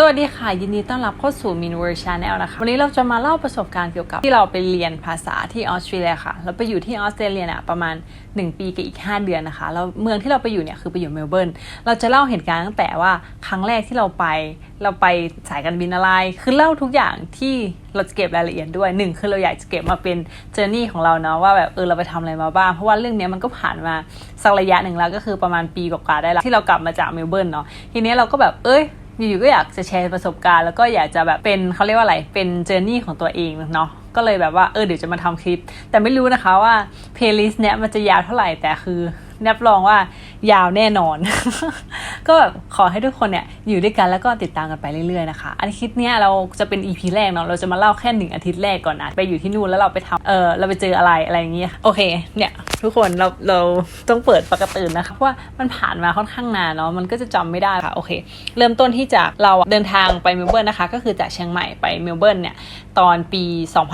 สวัสดีค่ะ ยินดีต้อนรับเข้าสู่ Min World Channel นะคะ วันนี้เราจะมาเล่าประสบการณ์เกี่ยวกับที่เราไปเรียนภาษาที่ออสเตรเลียค่ะ เราไปอยู่ที่ออสเตรเลียเนี่ยประมาณ 1 ปีกับอีก 5 เดือนนะคะแล้วเมืองที่เราไปอยู่เนี่ยคือไปอยู่เมลเบิร์นเราจะเล่าเหตุการณ์ตั้งแต่ว่าครั้งแรกที่เราไป เราไปสายการบินอะไร คือเล่าทุกอย่างที่เราจะเก็บรายละเอียดด้วยหนึ่งคือเราอยากจะเก็บมาเป็นเจอร์นี่ของเราเนาะว่าแบบเออเราไปทำอะไรมาบ้างเพราะว่าเรื่องนี้มันก็ผ่านมาสักระยะหนึ่งแล้วก็คือประมาณปีกว่าๆได้แล้วที่เรากลับมาจากเมลเบิร์นเนาะทีนี้เราก็แบบเอ้ย อยู่ๆก็อยากจะแชร์ประสบการณ์แล้วก็อยากจะแบบเป็นเขาเรียกว่าอะไรเป็นเจอร์นี่ของตัวเองเนาะก็เลยแบบว่าเออเดี๋ยวจะมาทำคลิป แต่ไม่รู้นะคะว่าเพลย์ลิสต์เนี้ยมันจะยาวเท่าไหร่แต่คือ รับรองว่ายาวแน่นอน ก็แบบขอให้ทุกคนเนี่ยอยู่ด้วยกันแล้วก็ติดตามกันไปเรื่อยๆนะคะอันคลิปเนี้ยเราจะเป็น EP แรกเนาะเราจะมาเล่าแค่หนึ่งอาทิตย์แรกก่อนนะไปอยู่ที่นู่นแล้วเราไปทำเออเราไปเจออะไรอะไรอย่างเงี้ยโอเคเนี่ยทุกคนเราเราต้องเปิดปกตินะคะเพราะว่ามันผ่านมาค่อนข้างนานเนาะมันก็จะจำไม่ได้ค่ะโอเค เริ่มต้นที่จากเราเดินทางไปเมลเบิร์นนะคะ ก็คือจากเชียงใหม่ไปเมลเบิร์นเนี่ยตอนปี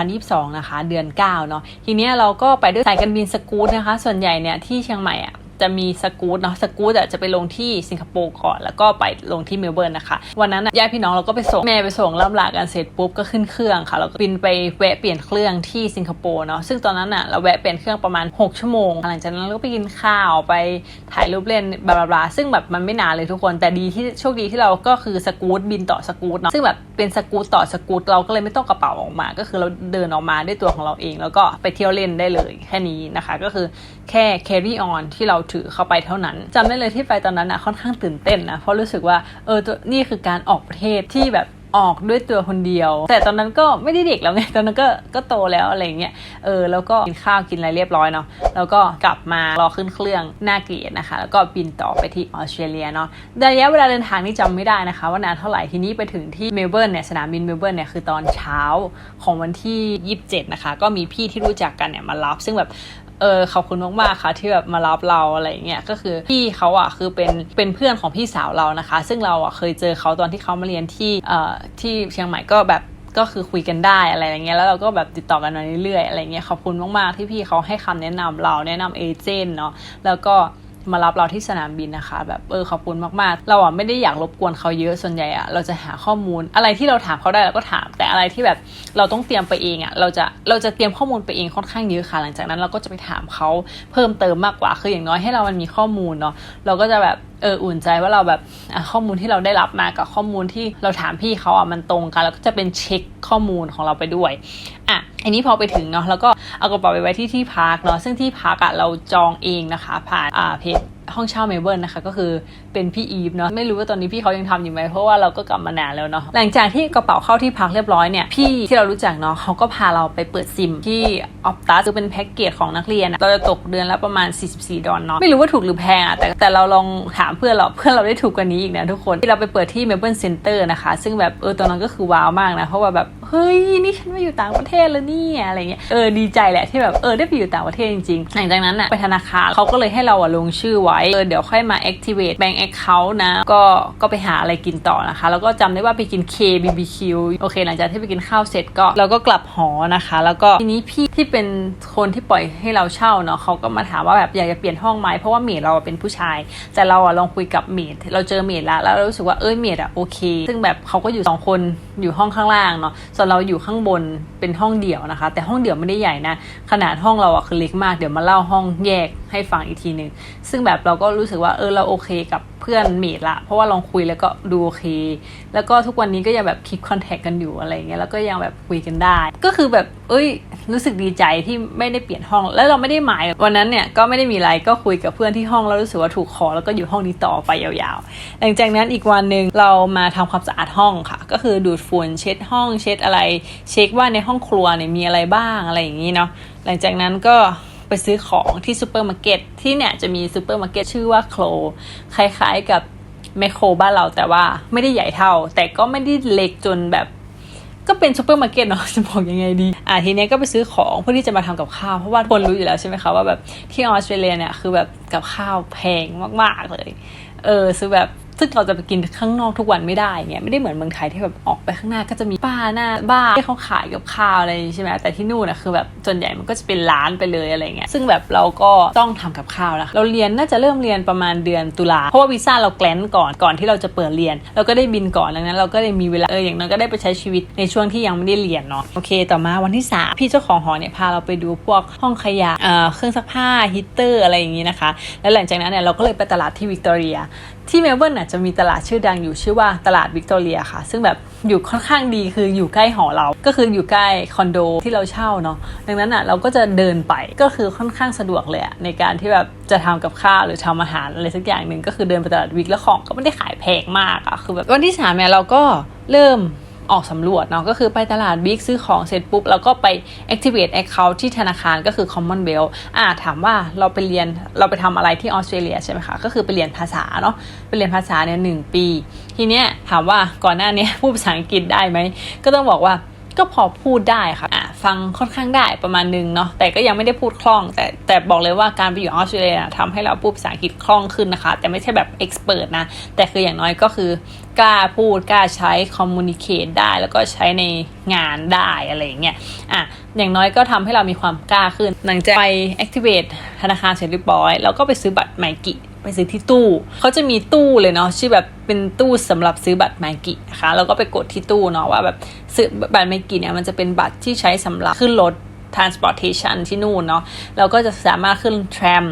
2022 นะคะ เดือน 9 เนาะทีเนี้ยเราก็ไปด้วยสายการบินสกู๊ตนะคะ ส่วนใหญ่เนี่ยที่เชียงใหม่อะ จะมีสกู๊ตเนาะสกู๊ตอะจะไปลงที่สิงคโปร์ก่อน แล้วก็ไปลงที่เมลเบิร์นนะคะ วันนั้นอะญาติพี่น้องเราก็ไปส่งแม่ไปส่งล่ำลากันเสร็จปุ๊บก็ขึ้นเครื่องค่ะแล้วก็บินไปแวะเปลี่ยนเครื่องที่สิงคโปร์เนาะซึ่งตอนนั้นอะเราแวะเปลี่ยนเครื่องประมาณ 6 ชั่วโมง หลังจากนั้นเราก็ไปกินข้าวไปถ่ายรูปเล่นบลาบลาซึ่งแบบมันไม่นานเลยทุกคน แต่ดีที่โชคดีที่เราก็คือสกู๊ตบินต่อสกู๊ตเนาะซึ่งแบบเป็นสกู๊ตต่อสกู๊ตเราก็เลยไม่ต้องกระเป๋าออกมา ก็คือเราเดินออกมาด้วยตัวของเราเอง แล้วก็ไปเที่ยวเล่นได้เลยแค่นี้นะคะ ก็คือแค่ carry on ที่เราถือเข้าไปเท่านั้นจำได้เลยที่ไปตอนนั้นนะค่อนข้างตื่นเต้นนะเพราะรู้สึกว่าเออนี่คือการออกประเทศที่แบบออกด้วยตัวคนเดียว แต่ตอนนั้นก็ไม่ได้เด็กแล้วไงตอนนั้นก็ก็โตแล้วอะไรเงี้ยเออแล้วก็กินข้าวกินอะไรเรียบร้อยเนาะแล้วก็กลับมารอขึ้นเครื่องหน้าเกียรตินะคะ แล้วก็บินต่อไปที่ออสเตรเลียเนาะระยะเวลาเดินทางนี่จำไม่ได้นะคะ ว่านานเท่าไหร่ทีนี้ไปถึงที่เมลเบิร์นเนี่ยสนามบินเมลเบิร์นเนี่ยคือตอนเช้าของวันที่ 27 นะคะ ก็มีพี่ที่รู้จักกันเนี่ยมารับซึ่งแบบ เออขอบคุณมากๆค่ะ ที่แบบมารับเราอะไรเงี้ยก็คือพี่เขาอะคือเป็นเป็นเพื่อนของพี่สาวเรานะคะ ซึ่งเราอะเคยเจอเขาตอนที่เขามาเรียนที่เอ่อที่เชียงใหม่ก็แบบก็คือคุยกันได้อะไรอย่างเงี้ยแล้วเราก็แบบติดต่อกันมาเรื่อยๆอะไรเงี้ยขอบคุณมากๆที่พี่เขาให้คำแนะนำเราแนะนำเอเจนต์เนาะแล้วก็ มารับเราที่สนามบินนะคะ แบบเออขอบคุณมากๆ เราอะไม่ได้อยากรบกวนเขาเยอะส่วนใหญ่อะเราจะหาข้อมูลอะไรที่เราถามเขาได้เราก็ถาม แต่อะไรที่แบบเราต้องเตรียมไปเองอะเราจะเราจะเตรียมข้อมูลไปเองค่อนข้างเยอะค่ะ หลังจากนั้นเราก็จะไปถามเขาเพิ่มเติมมากกว่าคืออย่างน้อยให้เรามันมีข้อมูลเนาะเราก็จะแบบเอออุ่นใจว่าเราแบบข้อมูลที่เราได้รับมากับข้อมูลที่เราถามพี่เขาอะมันตรงกัน แล้วก็จะเป็นเช็คข้อมูลของเราไปด้วยอะอันนี้พอไปถึงเนาะแล้วก็ เอากระเป๋าไปไว้ที่ที่พักเนาะซึ่งที่พักอะเราจองเองนะคะ ผ่านอ่าเพจห้องเช่าเมลเบิร์นนะคะก็คือเป็นพี่อีฟเนาะไม่รู้ว่าตอนนี้พี่เขายังทำอยู่ไหมเพราะว่าเราก็กลับมานานแล้วเนาะหลังจากที่กระเป๋าเข้าที่พักเรียบร้อยเนี่ยพี่ที่เรารู้จักเนาะเขาก็พาเราไปเปิดซิมที่ออฟตัสคือเป็นแพ็กเกจของนักเรียนเราจะตกเดือนละประมาณ 44 ดอลเนาะไม่รู้ว่าถูกหรือแพงอะแต่แต่เราลองถามเพื่อนเราเพื่อนเราได้ถูกกว่านี้อีกนะทุกคนที่เราไปเปิดที่เมลเบิร์นเซ็นเตอร์นะคะ ซึ่งแบบเออตอนนั้นก็คือว้าวมากนะเพราะว่าแบบเฮ้ยนี่ฉันมาอยู่ต่างประเทศแล้วเนี่ยอะไรเงี้ยเออดีใจแหละที่แบบเออได้ไปอยู่ต่างประเทศจริงๆหลังจากนั้นอะไปธนาคารเขาก็เลยให้เราอะลงชื่อไว้เออเดี๋ยวค่อยมา activate bank account นะ ก็ก็ไปหาอะไรกินต่อนะคะ แล้วก็จำได้ว่าไปกิน KBBQ โอเค หลังจากที่ไปกินข้าวเสร็จก็เราก็กลับหอนะคะ แล้วก็ทีนี้พี่ที่เป็นคนที่ปล่อยให้เราเช่าเนาะเขาก็มาถามว่าแบบอยากจะเปลี่ยนห้องไหมเพราะว่าเมดเราเป็นผู้ชาย แต่เราอะลองคุยกับเมดเราเจอเมดแล้วแล้วเรารู้สึกว่าเอ้ยเมดอะโอเค ซึ่งแบบเขาก็อยู่สองคนอยู่ห้องข้างล่างเนาะส่วนเราอยู่ข้างบนเป็นห้องเดี่ยวนะคะ แต่ห้องเดี่ยวไม่ได้ใหญ่นะขนาดห้องเราอะคือเล็กมากเดี๋ยวมาเล่าห้องแยกให้ฟังอีกทีหนึ่งซึ่งแบบเราก็รู้สึกว่าเออเราโอเคกับเพื่อนเมดละ เพราะว่าลองคุยแล้วก็ดูโอเค แล้วก็ทุกวันนี้ก็ยังแบบคีปคอนแทคกันอยู่อะไรเงี้ยแล้วก็ยังแบบคุยกันได้ ก็คือแบบเอ้ยรู้สึกดีใจที่ไม่ได้เปลี่ยนห้อง แล้วเราไม่ได้หมายวันนั้นเนี่ยก็ไม่ได้มีอะไรก็คุยกับเพื่อนที่ห้องแล้วรู้สึกว่าถูกคอแล้วก็อยู่ห้องนี้ต่อไปยาวๆ หลังจากนั้นอีกวันหนึ่งเรามาทำความสะอาดห้องค่ะ ก็คือดูดฝุ่นเช็ดห้องเช็ดอะไร เช็คว่าในห้องครัวเนี่ยมีอะไรบ้างอะไรอย่างนี้เนาะหลังจากนั้นก็ไปซื้อของที่ซูเปอร์มาร์เก็ตที่เนี่ยจะมีซูเปอร์มาร์เก็ตชื่อว่าโคลคล้ายๆกับแมคโครบ้านเราแต่ว่าไม่ได้ใหญ่เท่า แต่ก็ไม่ได้เล็กจนแบบ ก็เป็นซูเปอร์มาร์เก็ตเนาะจะบอกยังไงดี อะทีเนี้ยก็ไปซื้อของเพื่อที่จะมาทำกับข้าว เพราะว่าคนรู้อยู่แล้วใช่ไหมคะว่าแบบที่ออสเตรเลียเนี่ยคือแบบกับข้าวแพงมากๆเลย เออซื้อแบบ ซึ่งเราจะไปกินข้างนอกทุกวันไม่ได้เงี้ยไม่ได้เหมือนเมืองไทยที่แบบออกไปข้างหน้าก็จะมีป้าหน้าบ้านที่เขาขายกับข้าวอะไรใช่ไหมแต่ที่นู่นนะคือแบบส่วนใหญ่มันก็จะเป็นร้านไปเลยอะไรเงี้ยซึ่งแบบเราก็ต้องทำกับข้าวนะคะเราเรียนน่าจะเริ่มเรียนประมาณเดือนตุลาเพราะว่าวีซ่าเราแกลนก่อนก่อนที่เราจะเปิดเรียน เราก็ได้บินก่อนดังนั้น เราก็ได้มีเวลาเอออย่างนั้นก็ได้ไปใช้ชีวิตในช่วงที่ยังไม่ได้เรียนเนาะโอเค ต่อมาวันที่สามพี่เจ้าของหอเนี่ยพาเราไปดูพวกห้องขยะเอ่อเครื่องซักผ้าฮีตเตอร์อะไรอย่างงี้นะคะ แล้วหลังจากนั้นเนี่ยเราก็เลยไปตลาดที่วิกตอเรียที่เมลเบิร์นน่ะจะมีตลาดชื่อดังอยู่ชื่อว่าตลาดวิกตอเรียค่ะ ซึ่งแบบอยู่ค่อนข้างดีคืออยู่ใกล้หอเรา ก็คืออยู่ใกล้คอนโดที่เราเช่าเนาะดังนั้นอะเราก็จะเดินไปก็คือค่อนข้างสะดวกเลยอะในการที่แบบจะทำกับข้าวหรือทำอาหารอะไรสักอย่างหนึ่งก็คือเดินไปตลาดวิกแล้วของก็ไม่ได้ขายแพงมากอะคือแบบวันที่สามเนี่ยเราก็เริ่ม ออกสำรวจเนาะก็คือไปตลาดบิ๊กซื้อของเสร็จปุ๊บ แล้วก็ไป activate account ที่ธนาคารก็คือ Commonwealth อ่าถามว่าเราไปเรียนเราไปทำอะไรที่ออสเตรเลียใช่ไหมคะก็คือไปเรียนภาษาเนาะไปเรียนภาษาเนี่ยหนึ่งปี ทีเนี้ยถามว่าก่อนหน้านี้พูดภาษาอังกฤษได้ไหมก็ต้องบอกว่า ก็พอพูดได้ค่ะอะฟังค่อนข้างได้ประมาณนึงเนาะแต่ก็ยังไม่ได้พูดคล่อง แต่แต่บอกเลยว่าการไปอยู่ออสเตรเลียทำให้เราพูดภาษาอังกฤษคล่องขึ้นนะคะ แต่ไม่ใช่แบบเอ็กซ์เพรสนะ แต่คืออย่างน้อยก็คือกล้าพูดกล้าใช้คอมมูนิเคตได้ แล้วก็ใช้ในงานได้อะไรอย่างเงี้ยอะอย่างน้อยก็ทำให้เรามีความกล้าขึ้น หลังจากไป activate ธนาคารเสร็จเรียบร้อยเราก็ไปซื้อบัตรไมกิ ไปซื้อที่ตู้ เขาจะมีตู้เลยเนาะชื่อแบบเป็นตู้สำหรับซื้อบัตรไมกินะคะแล้วก็ไปกดที่ตู้เนาะว่าแบบซื้อบัตรไมกิเนี่ยมันจะเป็นบัตรที่ใช้สำหรับขึ้นรถ transportation ที่นู่นเนาะเราก็จะสามารถขึ้น tram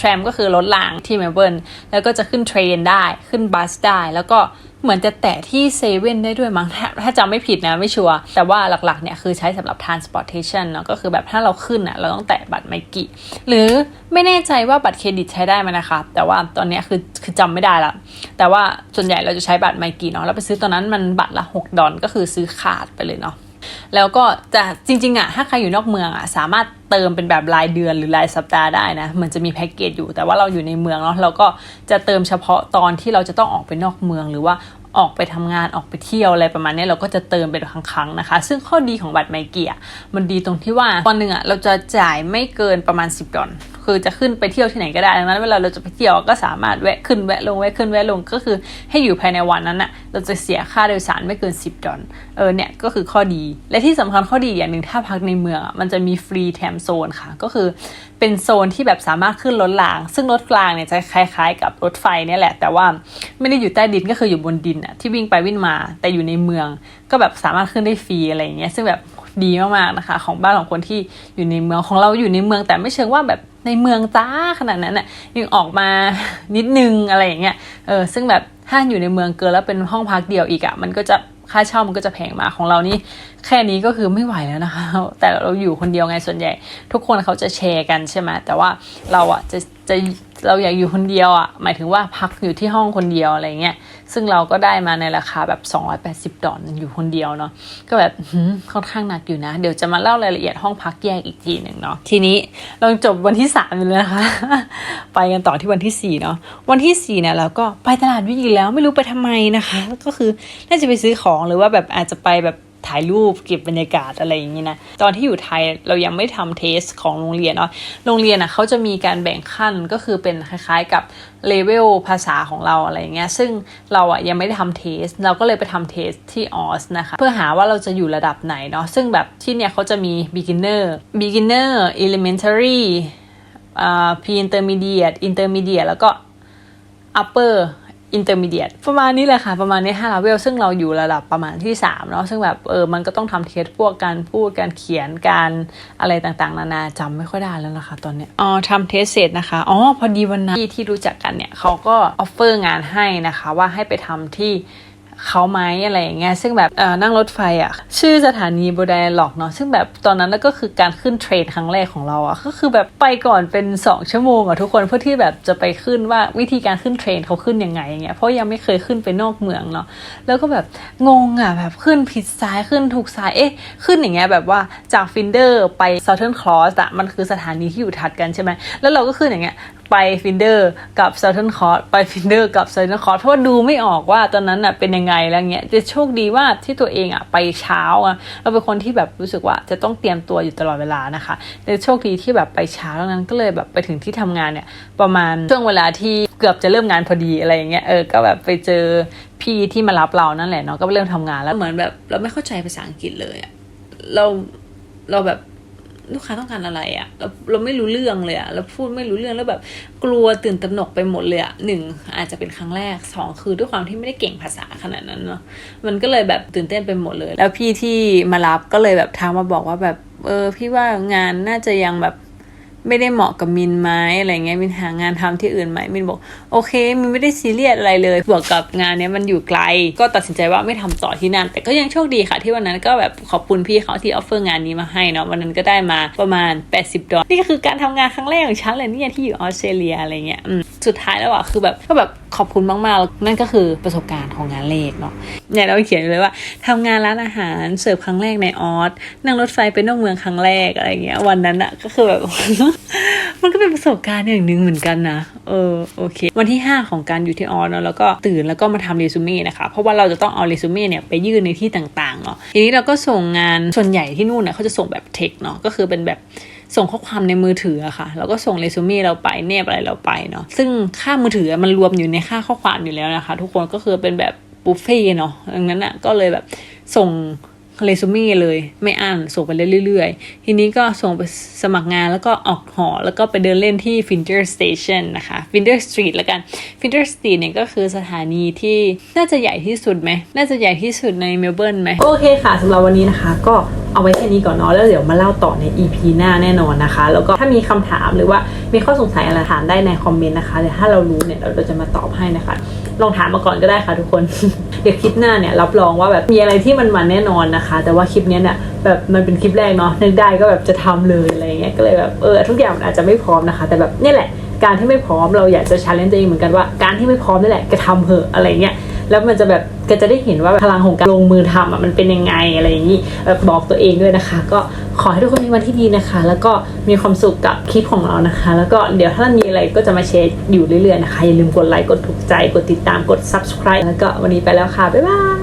tram ก็คือรถรางที่เมลเบิร์นแล้วก็จะขึ้นเทรนได้ขึ้นบัสได้แล้วก็ เหมือนจะแตะที่เซเว่นได้ด้วยมั้งถ้าถ้าจำไม่ผิดนะไม่ชัวร์แต่ว่าหลักๆเนี่ยคือใช้สำหรับ transportation เนาะก็คือแบบถ้าเราขึ้นอะเราต้องแตะบัตรไมกิหรือไม่แน่ใจว่าบัตรเครดิตใช้ได้ไหมนะคะ แต่ว่าตอนนี้คือคือจำไม่ได้ละแต่ว่าส่วนใหญ่เราจะใช้บัตรไมกิเนาะเราไปซื้อตอนนั้นมันบัตรละ 6 ดอลก็คือซื้อขาดไปเลยเนาะ แล้วก็จะจริงๆอะถ้าใครอยู่นอกเมืองอะสามารถเติมเป็นแบบรายเดือนหรือรายสัปดาห์ได้นะ มันจะมีแพ็กเกจอยู่แต่ว่าเราอยู่ในเมืองเนาะเราก็จะเติมเฉพาะตอนที่เราจะต้องออกไปนอกเมืองหรือว่า ออกไปทำงานออกไปเที่ยวอะไรประมาณนี้เราก็จะเติมเป็นครั้งๆนะคะ ซึ่งข้อดีของบัตรไมเกียมันดีตรงที่ว่าวันหนึ่งอะเราจะจ่ายไม่เกินประมาณ 10ดอลคือจะขึ้นไปเที่ยวที่ไหนก็ได้ดังนั้นเวลาเราจะไปเที่ยวก็สามารถแวะขึ้นแวะลงแวะขึ้นแวะลงก็คือให้อยู่ภายในวันนั้นน่ะเราจะเสียค่าโดยสารไม่เกิน 10ดอลเออเนี่ยก็คือข้อดี และที่สำคัญข้อดีอย่างหนึ่งถ้าพักในเมืองอะมันจะมีฟรีแถมโซนค่ะ ก็คือ เป็นโซนที่แบบสามารถขึ้นรถราง ซึ่งรถกลางเนี่ยจะคล้ายๆ กับรถไฟเนี่ยแหละ แต่ว่าไม่ได้อยู่ใต้ดินก็คืออยู่บนดินอะที่วิ่งไปวิ่งมาแต่อยู่ในเมือง ก็แบบสามารถขึ้นได้ฟรีอะไรอย่างเงี้ยซึ่งแบบดีมากๆนะคะ ของบ้านของคนที่อยู่ในเมืองของเราอยู่ในเมืองแต่ไม่เชิงว่าแบบในเมืองจ้าขนาดนั้นน่ะยังออกมานิดนึงอะไรอย่างเงี้ยเออซึ่งแบบถ้าอยู่ในเมืองเกินแล้วเป็นห้องพักเดียวอีกอะมันก็จะค่าเช่ามันก็จะแพงมากของเรานี่ แค่นี้ก็คือไม่ไหวแล้วนะคะ แต่เราอยู่คนเดียวไงส่วนใหญ่ ทุกคนเขาจะแชร์กันใช่ไหมแต่ว่าเราอะจะจะเราอยากอยู่คนเดียวอะหมายถึงว่าพักอยู่ที่ห้องคนเดียวอะไรเงี้ยซึ่งเราก็ได้มาในราคาแบบ 280 ดอลลาร์อยู่คนเดียวเนาะก็แบบค่อนข้างหนักอยู่นะ เดี๋ยวจะมาเล่ารายละเอียดห้องพักแยกอีกทีหนึ่งเนาะทีนี้เราจบวันที่3ามเลยนะคะ ไปกันต่อที่วันที่4เนาะวันที่4เนี่ยเราก็ไปตลาดวิ่งอีกแล้วไม่รู้ไปทำไมนะคะ ก็คือน่าจะไปซื้อของหรือว่าแบบอาจจะไปแบบ ถ่ายรูปเก็บบรรยากาศอะไรอย่างนี้นะ ตอนที่อยู่ไทยเรายังไม่ทำเทสของโรงเรียนเนาะโรงเรียนอะเขาจะมีการแบ่งขั้นก็คือเป็นคล้ายๆกับเลเวลภาษาของเราอะไรอย่างเงี้ยซึ่งเราอะยังไม่ได้ทำเทส เราก็เลยไปทำเทสที่ออสนะคะ เพื่อหาว่าเราจะอยู่ระดับไหนเนาะซึ่งแบบที่เนี่ยเขาจะมี beginner beginner elementary อ่า pre intermediate intermediate แล้วก็ upper intermediate ประมาณนี้แหละค่ะ ประมาณนี้5 level ซึ่งเราอยู่ระดับประมาณที่3เนาะซึ่งแบบเออมันก็ต้องทำเทสพวกการพูดการเขียนการอะไรต่างๆ นานาจำไม่ค่อยได้แล้วนะคะตอนเนี้ยอ๋อทำเทสเสร็จนะคะอ๋อพอดีวันนั้นที่ที่รู้จักกันเนี่ยเขาก็ออฟเฟอร์งานให้นะคะว่าให้ไปทำที่ เขาไหมอะไรอย่างเงี้ยซึ่งแบบนั่งรถไฟอะ ชื่อสถานีโบไดล็อกเนาะซึ่งแบบตอนนั้นก็คือการขึ้นเทรนครั้งแรกของเราอะก็คือแบบไปก่อนเป็น 2 ชั่วโมงอะทุกคนเพื่อที่แบบจะไปขึ้นว่าวิธีการขึ้นเทรนเขาขึ้นยังไงอย่างเงี้ยเพราะยังไม่เคยขึ้นไปนอกเมืองเนาะแล้วก็แบบงงอะแบบขึ้นผิดซ้ายขึ้นถูกซ้ายเอ๊ะขึ้นอย่างเงี้ยแบบว่าจากฟินเดอร์ไป Southern Cross อะมันคือสถานีที่อยู่ถัดกันใช่ไหมแล้วเราก็ขึ้นอย่างเงี้ย ไปฟินเดอร์กับเซ u ร์ e นคอร์สไปฟินเดอร์กับเซ u ร์ e นคอร์สเพราะว่าดูไม่ออกว่าตอนนั้นอะเป็นยังไงแล้วเงี้ยจะโชคดีว่าที่ตัวเองอะไปเช้าอะเราเป็นคนที่แบบรู้สึกว่าจะต้องเตรียมตัวอยู่ตลอดเวลานะคะแต่โชคดีที่แบบไปเช้าแล้วนั้นก็เลยแบบไปถึงที่ทำงานเนี่ยประมาณช่วงเวลาที่เกือบจะเริ่มงานพอดีอะไรอย่างเงี้ยเออก็แบบไปเจอพี่ที่มารับเรานั่นแหละเนาะก็เริ่มทำงานแล้วเหมือนแบบเราไม่เข้าใจภาษาอังกฤษเลยอะเราเราแบบ ลูกค้าต้องการอะไรอะเราเราไม่รู้เรื่องเลยอะเราพูดไม่รู้เรื่องแล้วแบบกลัวตื่นตระหนกไปหมดเลยอะหนึ่งอาจจะเป็นครั้งแรกสองคือด้วยความที่ไม่ได้เก่งภาษาขนาดนั้นเนาะมันก็เลยแบบตื่นเต้นไปหมดเลย แล้วพี่ที่มารับก็เลยแบบทางมาบอกว่าแบบเออพี่ว่างานน่าจะยังแบบ ไม่ได้เหมาะกับมินไหมอะไรเงี้ยมินหางานทำที่อื่นไหมมินบอกโอเคมินไม่ได้ซีเรียสอะไรเลยบวกกับงานเนี้ยมันอยู่ไกล ก็ตัดสินใจว่าไม่ทำต่อที่นั่น แต่ก็ยังโชคดีค่ะ ที่วันนั้นก็แบบขอบคุณพี่เขาที่ออฟเฟอร์งานนี้มาให้เนาะวันนั้นก็ได้มาประมาณ 80 ดอลลาร์นี่ก็คือการทำงานครั้งแรกของฉันเลยเนี่ยที่อยู่ออสเตรเลียอะไรเงี้ยสุดท้ายแล้วอะคือแบบก็แบบขอบคุณมากๆนั่นก็คือประสบการณ์ของงานเลขเนาะ เนี่ยเราเขียนเลยว่าทำงานร้านอาหารเสิร์ฟครั้งแรกในออสนั่งรถไฟไปนอกเมืองครั้งแรกอะไรเงี้ย วันนั้นอะก็คือแบบ มันก็เป็นประสบการณ์อย่างหนึ่งเหมือนกันนะเออโอเค วันที่ 5 ของการอยู่ที่ออสเนาะแล้วก็ตื่นแล้วก็มาทำเรซูเม่นะคะ เพราะว่าเราจะต้องเอาเรซูเม่เนี่ยไปยื่นในที่ต่างๆเนาะทีนี้เราก็ส่งงานส่วนใหญ่ที่นู่นนี่ยเขาจะส่งแบบเทคเนาะก็คือเป็นแบบส่งข้อความในมือถือค่ะ แล้วก็ส่งเรซูเม่เราไปเนบอะไรเราไปเนาะซึ่งค่ามือถือมันรวมอยู่ในค่าข้อความอยู่แล้วนะคะ ทุกคนก็คือเป็นแบบ บุฟเฟ่ต์เนาะดังนั้นอะก็เลยแบบส่งเรซูเม่เลยไม่อ่านส่งไปเรื่อยๆ ทีนี้ก็ส่งไปสมัครงานแล้วก็ออกหอ แล้วก็ไปเดินเล่นที่ Finder Station นะคะ Finder Street แล้วกัน Finder Street เนี่ยก็คือสถานีที่น่าจะใหญ่ที่สุดไหม น่าจะใหญ่ที่สุดในเมลเบิร์นไหม โอเคค่ะสำหรับวันนี้นะคะ ก็เอาไว้แค่นี้ก่อนเนาะแล้วเดี๋ยวมาเล่าต่อใน EP หน้าแน่นอนนะคะ แล้วก็ถ้ามีคำถามหรือว่ามีข้อสงสัยอะไรถามได้ในคอมเมนต์นะคะเดี๋ยวถ้าเรารู้เนี่ยเราจะมาตอบให้นะคะ ลองถามมาก่อนก็ได้ค่ะทุกคน เดี๋ยวคลิปหน้าเนี่ยรับรองว่าแบบมีอะไรที่มันมันแน่นอนนะคะ แต่ว่าคลิปนี้เนี่ยแบบมันเป็นคลิปแรกเนาะนึกได้ก็แบบจะทำเลยอะไรเงี้ยก็เลยแบบเออทุกอย่างมันอาจจะไม่พร้อมนะคะ แต่แบบนี่แหละการที่ไม่พร้อมเราอยากจะชาเลนจ์ตัวเองเหมือนกันว่าการที่ไม่พร้อมนี่แหละก็ทำเถอะอะไรเงี้ย แล้วมันจะแบบก็จะได้เห็นว่าพลังของการลงมือทำอะมันเป็นยังไงอะไรอย่างนี้แบบบอกตัวเองด้วยนะคะ ก็ขอให้ทุกคนมีวันที่ดีนะคะ แล้วก็มีความสุขกับคลิปของเรานะคะ แล้วก็เดี๋ยวถ้ามีอะไรก็จะมาแชร์อยู่เรื่อยๆนะคะอย่าลืมกดไลค์กดถูกใจกดติดตามกด subscribe แล้วก็วันนี้ไปแล้วค่ะบ๊ายบาย